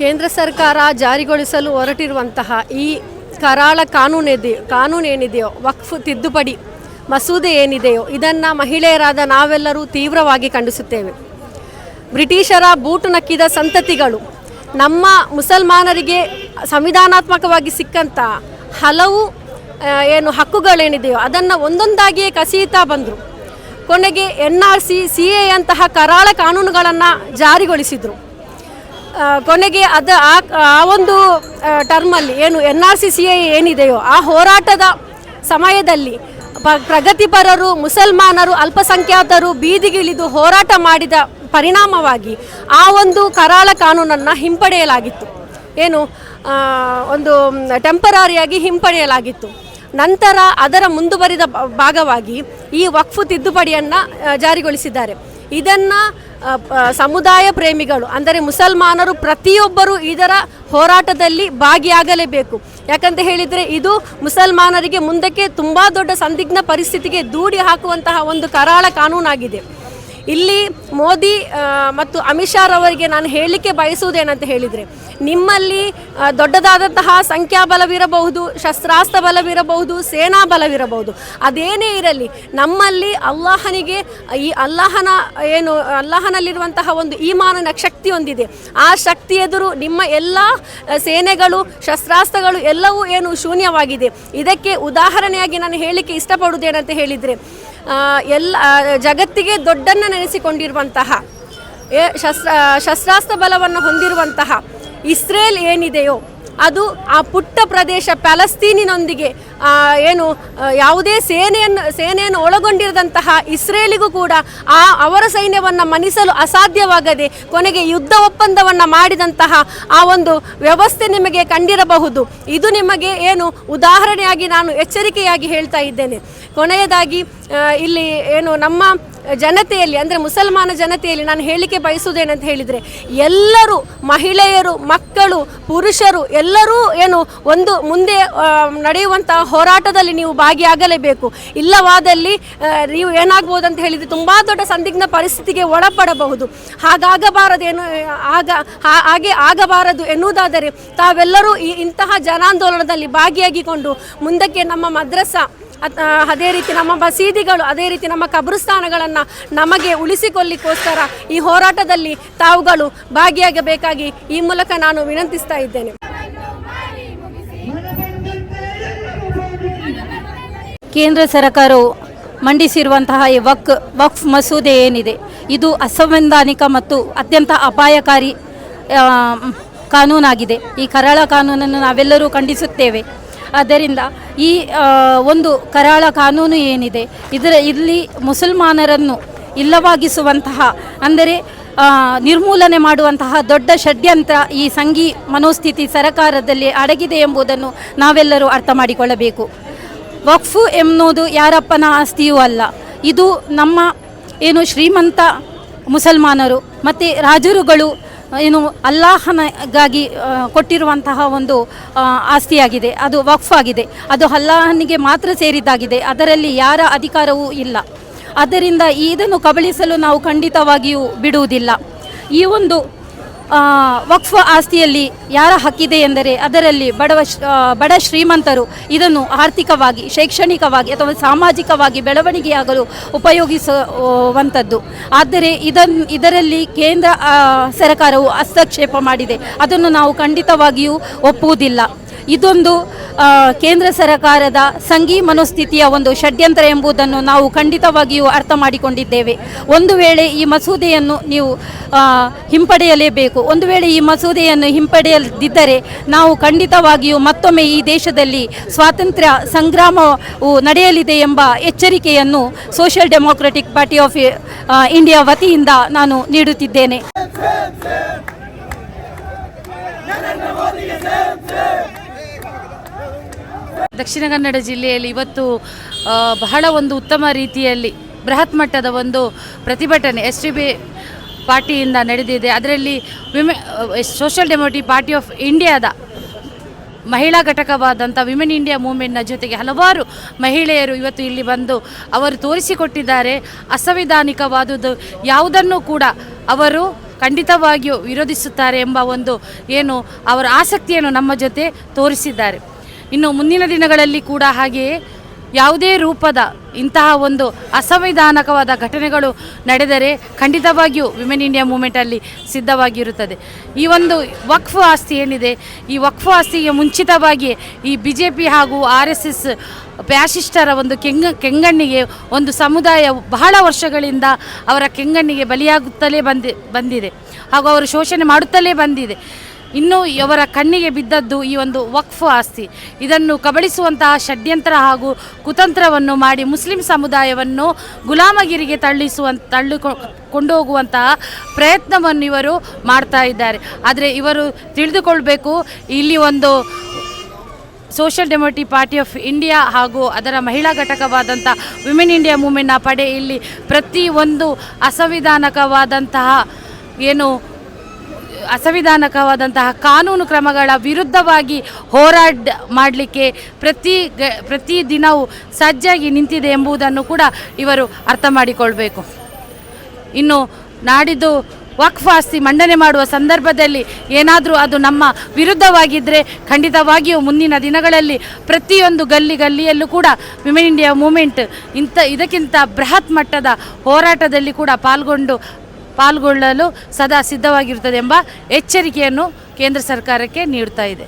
ಕೇಂದ್ರ ಸರ್ಕಾರ ಜಾರಿಗೊಳಿಸಲು ಹೊರಟಿರುವಂತಹ ಈ ಕರಾಳ ಕಾನೂನಿದೆ, ಕಾನೂನೇನಿದೆಯೋ, ವಕ್ಫ್ ತಿದ್ದುಪಡಿ ಮಸೂದೆ ಏನಿದೆಯೋ, ಇದನ್ನು ಮಹಿಳೆಯರಾದ ನಾವೆಲ್ಲರೂ ತೀವ್ರವಾಗಿ ಖಂಡಿಸುತ್ತೇವೆ. ಬ್ರಿಟಿಷರ ಬೂಟು ನಕ್ಕಿದ ಸಂತತಿಗಳು, ನಮ್ಮ ಮುಸಲ್ಮಾನರಿಗೆ ಸಂವಿಧಾನಾತ್ಮಕವಾಗಿ ಸಿಕ್ಕಂಥ ಹಲವು ಏನು ಹಕ್ಕುಗಳೇನಿದೆಯೋ, ಅದನ್ನು ಒಂದೊಂದಾಗಿಯೇ ಕಸಿಯುತ್ತಾ ಬಂದರು. ಕೊನೆಗೆ N R C C A ಕರಾಳ ಕಾನೂನುಗಳನ್ನು ಜಾರಿಗೊಳಿಸಿದರು. ಕೊನೆಗೆ ಅದು ಆ ಒಂದು ಟರ್ಮಲ್ಲಿ ಏನು N R C C I ಏನಿದೆಯೋ ಆ ಹೋರಾಟದ ಸಮಯದಲ್ಲಿ ಪ್ರಗತಿಪರರು, ಮುಸಲ್ಮಾನರು, ಅಲ್ಪಸಂಖ್ಯಾತರು ಬೀದಿಗಿಳಿದು ಹೋರಾಟ ಮಾಡಿದ ಪರಿಣಾಮವಾಗಿ ಆ ಒಂದು ಕರಾಳ ಕಾನೂನನ್ನು ಹಿಂಪಡೆಯಲಾಗಿತ್ತು. ಏನು ಒಂದು ಟೆಂಪರರಿಯಾಗಿ ಹಿಂಪಡೆಯಲಾಗಿತ್ತು. ನಂತರ ಅದರ ಮುಂದುವರಿದ ಭಾಗವಾಗಿ ಈ ವಕ್ಫು ತಿದ್ದುಪಡಿಯನ್ನು ಜಾರಿಗೊಳಿಸಿದ್ದಾರೆ. ಇದನ್ನು ಸಮುದಾಯ ಪ್ರೇಮಿಗಳು, ಅಂದರೆ ಮುಸಲ್ಮಾನರು ಪ್ರತಿಯೊಬ್ಬರು ಇದರ ಹೋರಾಟದಲ್ಲಿ ಭಾಗಿಯಾಗಲೇಬೇಕು. ಯಾಕಂತ ಹೇಳಿದರೆ ಇದು ಮುಸಲ್ಮಾನರಿಗೆ ಮುಂದಕ್ಕೆ ತುಂಬ ದೊಡ್ಡ ಸಂದಿಗ್ಧ ಪರಿಸ್ಥಿತಿಗೆ ದೂಡಿ ಹಾಕುವಂತಹ ಒಂದು ಕರಾಳ ಕಾನೂನಾಗಿದೆ. ಇಲ್ಲಿ ಮೋದಿ ಮತ್ತು ಅಮಿತ್ ಶಾ ರವರಿಗೆ ನಾನು ಹೇಳಲಿಕ್ಕೆ ಬಯಸುವುದೇನಂತ ಹೇಳಿದರೆ ನಿಮ್ಮಲ್ಲಿ ದೊಡ್ಡದಾದಂತಹ ಸಂಖ್ಯಾಬಲವಿರಬಹುದು, ಶಸ್ತ್ರಾಸ್ತ್ರ ಬಲವಿರಬಹುದು, ಸೇನಾ ಬಲವಿರಬಹುದು. ಅದೇನೇ ಇರಲಿ, ನಮ್ಮಲ್ಲಿ ಅಲ್ಲಾಹನಿಗೆ, ಈ ಅಲ್ಲಾಹನ, ಏನು, ಅಲ್ಲಾಹನಲ್ಲಿರುವಂತಹ ಒಂದು ಈಮಾನನ ಶಕ್ತಿ ಹೊಂದಿದೆ. ಆ ಶಕ್ತಿ ಎದುರು ನಿಮ್ಮ ಎಲ್ಲ ಸೇನೆಗಳು, ಶಸ್ತ್ರಾಸ್ತ್ರಗಳು ಎಲ್ಲವೂ ಏನು ಶೂನ್ಯವಾಗಿದೆ. ಇದಕ್ಕೆ ಉದಾಹರಣೆಯಾಗಿ ನಾನು ಹೇಳಲಿಕ್ಕೆ ಇಷ್ಟಪಡುವುದೇನಂತ ಹೇಳಿದರೆ ಎಲ್ಲ ಜಗತ್ತಿಗೆ ದೊಡ್ಡನ್ನು ನೆನೆಸಿಕೊಂಡಿರುವಂತಹ ಶಸ್ತ್ರ ಶಸ್ತ್ರಾಸ್ತ್ರ ಬಲವನ್ನು ಹೊಂದಿರುವಂತಹ ಇಸ್ರೇಲ್ ಏನಿದೆಯೋ ಅದು ಆ ಪುಟ್ಟ ಪ್ರದೇಶ ಪ್ಯಾಲಸ್ತೀನಿನೊಂದಿಗೆ ಏನು ಯಾವುದೇ ಸೇನೆಯನ್ನು ಸೇನೆಯನ್ನು ಒಳಗೊಂಡಿರದಂತಹ ಇಸ್ರೇಲಿಗೂ ಕೂಡ ಆ ಅವರ ಸೈನ್ಯವನ್ನು ಮನಿಸಲು ಅಸಾಧ್ಯವಾಗದೆ ಕೊನೆಗೆ ಯುದ್ಧ ಒಪ್ಪಂದವನ್ನು ಮಾಡಿದಂತಹ ಆ ಒಂದು ವ್ಯವಸ್ಥೆ ನಿಮಗೆ ಕಂಡಿರಬಹುದು. ಇದು ನಿಮಗೆ ಏನು ಉದಾಹರಣೆಯಾಗಿ ನಾನು ಎಚ್ಚರಿಕೆಯಾಗಿ ಹೇಳ್ತಾ ಇದ್ದೇನೆ. ಕೊನೆಯದಾಗಿ ಇಲ್ಲಿ ಏನು ನಮ್ಮ ಜನತೆಯಲ್ಲಿ, ಅಂದರೆ ಮುಸಲ್ಮಾನ ಜನತೆಯಲ್ಲಿ ನಾನು ಹೇಳಲಿಕ್ಕೆ ಬಯಸುವುದೇನಂತ ಹೇಳಿದರೆ, ಎಲ್ಲರೂ ಮಹಿಳೆಯರು, ಮಕ್ಕಳು, ಪುರುಷರು, ಎಲ್ಲರೂ ಏನು ಒಂದು ಮುಂದೆ ನಡೆಯುವಂತಹ ಹೋರಾಟದಲ್ಲಿ ನೀವು ಭಾಗಿಯಾಗಲೇಬೇಕು. ಇಲ್ಲವಾದಲ್ಲಿ ನೀವು ಏನಾಗ್ಬೋದು ಅಂತ ಹೇಳಿದರೆ ತುಂಬ ದೊಡ್ಡ ಸಂದಿಗ್ಧ ಪರಿಸ್ಥಿತಿಗೆ ಒಳಪಡಬಹುದು. ಹಾಗಾಗಬಾರದೇನು ಆಗ ಹಾಗೆ ಆಗಬಾರದು ಎನ್ನುವುದಾದರೆ ತಾವೆಲ್ಲರೂ ಈ ಇಂತಹ ಜನಾಂದೋಲನದಲ್ಲಿ ಭಾಗಿಯಾಗಿಕೊಂಡು ಮುಂದಕ್ಕೆ ನಮ್ಮ ಮದ್ರಸಾ ಅದೇ ರೀತಿ ನಮ್ಮ ಮಸೀದಿಗಳು, ಅದೇ ರೀತಿ ನಮ್ಮ ಕಬ್ರಸ್ಥಾನಗಳನ್ನು ನಮಗೆ ಉಳಿಸಿಕೊಳ್ಳಿಕ್ಕೋಸ್ಕರ ಈ ಹೋರಾಟದಲ್ಲಿ ತಾವುಗಳು ಭಾಗಿಯಾಗಬೇಕಾಗಿ ಈ ಮೂಲಕ ನಾನು ವಿನಂತಿಸ್ತಾ ಇದ್ದೇನೆ. ಕೇಂದ್ರ ಸರ್ಕಾರವು ಮಂಡಿಸಿರುವಂತಹ ಈ ವಕ್, ವಕ್ಫ್ ಮಸೂದೆ ಏನಿದೆ, ಇದು ಅಸಂವಿಧಾನಿಕ ಮತ್ತು ಅತ್ಯಂತ ಅಪಾಯಕಾರಿ ಕಾನೂನಾಗಿದೆ. ಈ ಕರಾಳ ಕಾನೂನನ್ನು ನಾವೆಲ್ಲರೂ ಖಂಡಿಸುತ್ತೇವೆ. ಆದ್ದರಿಂದ ಈ ಒಂದು ಕರಾಳ ಕಾನೂನು ಏನಿದೆ, ಇದರ ಇಲ್ಲಿ ಮುಸಲ್ಮಾನರನ್ನು ಇಲ್ಲವಾಗಿಸುವಂತಹ, ಅಂದರೆ ನಿರ್ಮೂಲನೆ ಮಾಡುವಂತಹ ದೊಡ್ಡ ಷಡ್ಯಂತ್ರ ಈ ಸಂಘಿ ಮನೋಸ್ಥಿತಿ ಸರಕಾರದಲ್ಲಿ ಅಡಗಿದೆ ಎಂಬುದನ್ನು ನಾವೆಲ್ಲರೂ ಅರ್ಥ ಮಾಡಿಕೊಳ್ಳಬೇಕು. ವಕ್ಫು ಎನ್ನುವುದು ಯಾರಪ್ಪನ ಆಸ್ತಿಯೂ ಅಲ್ಲ. ಇದು ನಮ್ಮ, ಏನು ಶ್ರೀಮಂತ ಮುಸಲ್ಮಾನರು, ಮತ್ತು ರಾಜರುಗಳು ಏನು ಅಲ್ಲಾಹನಗಾಗಿ ಕೊಟ್ಟಿರುವಂತಹ ಒಂದು ಆಸ್ತಿಯಾಗಿದೆ. ಅದು ವಕ್ಫ್ ಆಗಿದೆ ಅದು ಅಲ್ಲಾಹನಿಗೆ ಮಾತ್ರ ಸೇರಿದ್ದಾಗಿದೆ. ಅದರಲ್ಲಿ ಯಾರ ಅಧಿಕಾರವೂ ಇಲ್ಲ. ಆದ್ದರಿಂದ ಇದನ್ನು ಕಬಳಿಸಲು ನಾವು ಖಂಡಿತವಾಗಿಯೂ ಬಿಡುವುದಿಲ್ಲ. ಈ ಒಂದು ವಕ್ಫ್ ಆಸ್ತಿಯಲ್ಲಿ ಯಾರ ಹಕ್ಕಿದೆ ಎಂದರೆ ಅದರಲ್ಲಿ ಬಡವ ಬಡ ಶ್ರೀಮಂತರು ಇದನ್ನು ಆರ್ಥಿಕವಾಗಿ, ಶೈಕ್ಷಣಿಕವಾಗಿ ಅಥವಾ ಸಾಮಾಜಿಕವಾಗಿ ಬೆಳವಣಿಗೆಯಾಗಲು ಉಪಯೋಗಿಸುವಂಥದ್ದು. ಆದರೆ ಇದನ್ನು ಇದರಲ್ಲಿ ಕೇಂದ್ರ ಸರ್ಕಾರವು ಹಸ್ತಕ್ಷೇಪ ಮಾಡಿದೆ. ಅದನ್ನು ನಾವು ಖಂಡಿತವಾಗಿಯೂ ಒಪ್ಪುವುದಿಲ್ಲ. ಇದೊಂದು ಕೇಂದ್ರ ಸರಕಾರದ ಸಂಘಿ ಮನೋಸ್ಥಿತಿಯ ಒಂದು ಷಡ್ಯಂತ್ರ ಎಂಬುದನ್ನು ನಾವು ಖಂಡಿತವಾಗಿಯೂ ಅರ್ಥ ಮಾಡಿಕೊಂಡಿದ್ದೇವೆ. ಒಂದು ವೇಳೆ ಈ ಮಸೂದೆಯನ್ನು ನೀವು ಹಿಂಪಡೆಯಲೇಬೇಕು, ಒಂದು ವೇಳೆ ಈ ಮಸೂದೆಯನ್ನು ಹಿಂಪಡೆಯದಿದ್ದರೆ ನಾವು ಖಂಡಿತವಾಗಿಯೂ ಮತ್ತೊಮ್ಮೆ ಈ ದೇಶದಲ್ಲಿ ಸ್ವಾತಂತ್ರ್ಯ ಸಂಗ್ರಾಮವು ನಡೆಯಲಿದೆ ಎಂಬ ಎಚ್ಚರಿಕೆಯನ್ನು social democratic party of India ವತಿಯಿಂದ ನಾನು ನೀಡುತ್ತಿದ್ದೇನೆ. ದಕ್ಷಿಣ ಕನ್ನಡ ಜಿಲ್ಲೆಯಲ್ಲಿ ಇವತ್ತು ಬಹಳ ಒಂದು ಉತ್ತಮ ರೀತಿಯಲ್ಲಿ ಬೃಹತ್ ಮಟ್ಟದ ಒಂದು ಪ್ರತಿಭಟನೆ ಎಸ್ ಟಿ ಬಿ ಪಾರ್ಟಿಯಿಂದ ನಡೆದಿದೆ. ಅದರಲ್ಲಿ ವಿಮೆ ಸೋಷಿಯಲ್ ಡೆಮೋಕ್ರಟಿಕ್ ಪಾರ್ಟಿ ಆಫ್ ಇಂಡಿಯಾದ ಮಹಿಳಾ ಘಟಕವಾದಂಥ ವಿಮೆನ್ ಇಂಡಿಯಾ ಮೂವ್ಮೆಂಟ್ನ ಜೊತೆಗೆ ಹಲವಾರು ಮಹಿಳೆಯರು ಇವತ್ತು ಇಲ್ಲಿ ಬಂದು ಅವರು ತೋರಿಸಿಕೊಟ್ಟಿದ್ದಾರೆ. ಅಸಂವಿಧಾನಿಕವಾದುದು ಯಾವುದನ್ನು ಕೂಡ ಅವರು ಖಂಡಿತವಾಗಿಯೂ ವಿರೋಧಿಸುತ್ತಾರೆ ಎಂಬ ಒಂದು ಏನು, ಅವರ ಆಸಕ್ತಿಯನ್ನು ನಮ್ಮ ಜೊತೆ ತೋರಿಸಿದ್ದಾರೆ. ಇನ್ನು ಮುಂದಿನ ದಿನಗಳಲ್ಲಿ ಕೂಡ ಹಾಗೆಯೇ ಯಾವುದೇ ರೂಪದ ಇಂತಹ ಒಂದು ಅಸಂವಿಧಾನಕವಾದ ಘಟನೆಗಳು ನಡೆದರೆ ಖಂಡಿತವಾಗಿಯೂ ವಿಮೆನ್ ಇಂಡಿಯಾ ಮೂಮೆಂಟಲ್ಲಿ ಸಿದ್ಧವಾಗಿರುತ್ತದೆ. ಈ ಒಂದು ವಕ್ಫ್ ಆಸ್ತಿ ಏನಿದೆ, ಈ ವಕ್ಫ್ ಆಸ್ತಿಗೆ ಮುಂಚಿತವಾಗಿ ಈ ಬಿ ಜೆ ಪಿ ಹಾಗೂ ಆರ್ ಎಸ್ ಫ್ಯಾಸಿಸ್ಟರ ಒಂದು ಕೆಂಗ, ಕೆಂಗಣ್ಣಿಗೆ ಒಂದು ಸಮುದಾಯ ಬಹಳ ವರ್ಷಗಳಿಂದ ಅವರ ಕೆಂಗಣ್ಣಿಗೆ ಬಲಿಯಾಗುತ್ತಲೇ ಬಂದಿ, ಬಂದಿದೆ ಹಾಗೂ ಅವರು ಶೋಷಣೆ ಮಾಡುತ್ತಲೇ ಬಂದಿದೆ. ಇನ್ನು ಇವರ ಕಣ್ಣಿಗೆ ಬಿದ್ದದ್ದು ಈ ಒಂದು ವಕ್ಫ್ ಆಸ್ತಿ. ಇದನ್ನು ಕಬಳಿಸುವಂತಹ ಷಡ್ಯಂತ್ರ ಹಾಗೂ ಕುತಂತ್ರವನ್ನು ಮಾಡಿ ಮುಸ್ಲಿಂ ಸಮುದಾಯವನ್ನು ಗುಲಾಮಗಿರಿಗೆ ತಳ್ಳಿಸುವ ತಳ್ಳಿಕೊ ಕೊಂಡೋಗುವಂತಹ ಪ್ರಯತ್ನವನ್ನು ಇವರು ಮಾಡ್ತಾ ಇದ್ದಾರೆ. ಆದರೆ ಇವರು ತಿಳಿದುಕೊಳ್ಬೇಕು, ಇಲ್ಲಿ ಒಂದು social democratic party of India ಹಾಗೂ ಅದರ ಮಹಿಳಾ ಘಟಕವಾದಂಥ ವಿಮೆನ್ ಇಂಡಿಯಾ ಮೂಮೆಂಟ್ನ ಪಡೆ ಇಲ್ಲಿ ಪ್ರತಿ ಒಂದು ಅಸಂವಿಧಾನಕವಾದಂತಹ ಏನು ಅಸಂವಿಧಾನಕವಾದಂತಹ ಕಾನೂನು ಕ್ರಮಗಳ ವಿರುದ್ಧವಾಗಿ ಹೋರಾಡ್ ಮಾಡಲಿಕ್ಕೆ ಪ್ರತಿ ಗ, ಪ್ರತಿ ದಿನವೂ ಸಜ್ಜಾಗಿ ನಿಂತಿದೆ ಎಂಬುದನ್ನು ಕೂಡ ಇವರು ಅರ್ಥ ಮಾಡಿಕೊಳ್ಬೇಕು. ಇನ್ನು ನಾಡಿದ್ದು ವಕ್ಫ್ ಆಸ್ತಿ ಮಂಡನೆ ಮಾಡುವ ಸಂದರ್ಭದಲ್ಲಿ ಏನಾದರೂ ಅದು ನಮ್ಮ ವಿರುದ್ಧವಾಗಿದ್ದರೆ ಖಂಡಿತವಾಗಿಯೂ ಮುಂದಿನ ದಿನಗಳಲ್ಲಿ ಪ್ರತಿಯೊಂದು ಗಲ್ಲಿ ಗಲ್ಲಿಯಲ್ಲೂ ಕೂಡ ವಿಮೆನ್ ಇಂಡಿಯಾ ಮೂಮೆಂಟ್ ಇಂಥ ಇದಕ್ಕಿಂತ ಬೃಹತ್ ಮಟ್ಟದ ಹೋರಾಟದಲ್ಲಿ ಕೂಡ ಪಾಲ್ಗೊಂಡು ಪಾಲ್ಗೊಳ್ಳಲು ಸದಾ ಸಿದ್ಧವಾಗಿರುತ್ತದೆ ಎಂಬ ಎಚ್ಚರಿಕೆಯನ್ನು ಕೇಂದ್ರ ಸರ್ಕಾರಕ್ಕೆ ನೀಡ್ತಾ ಇದೆ.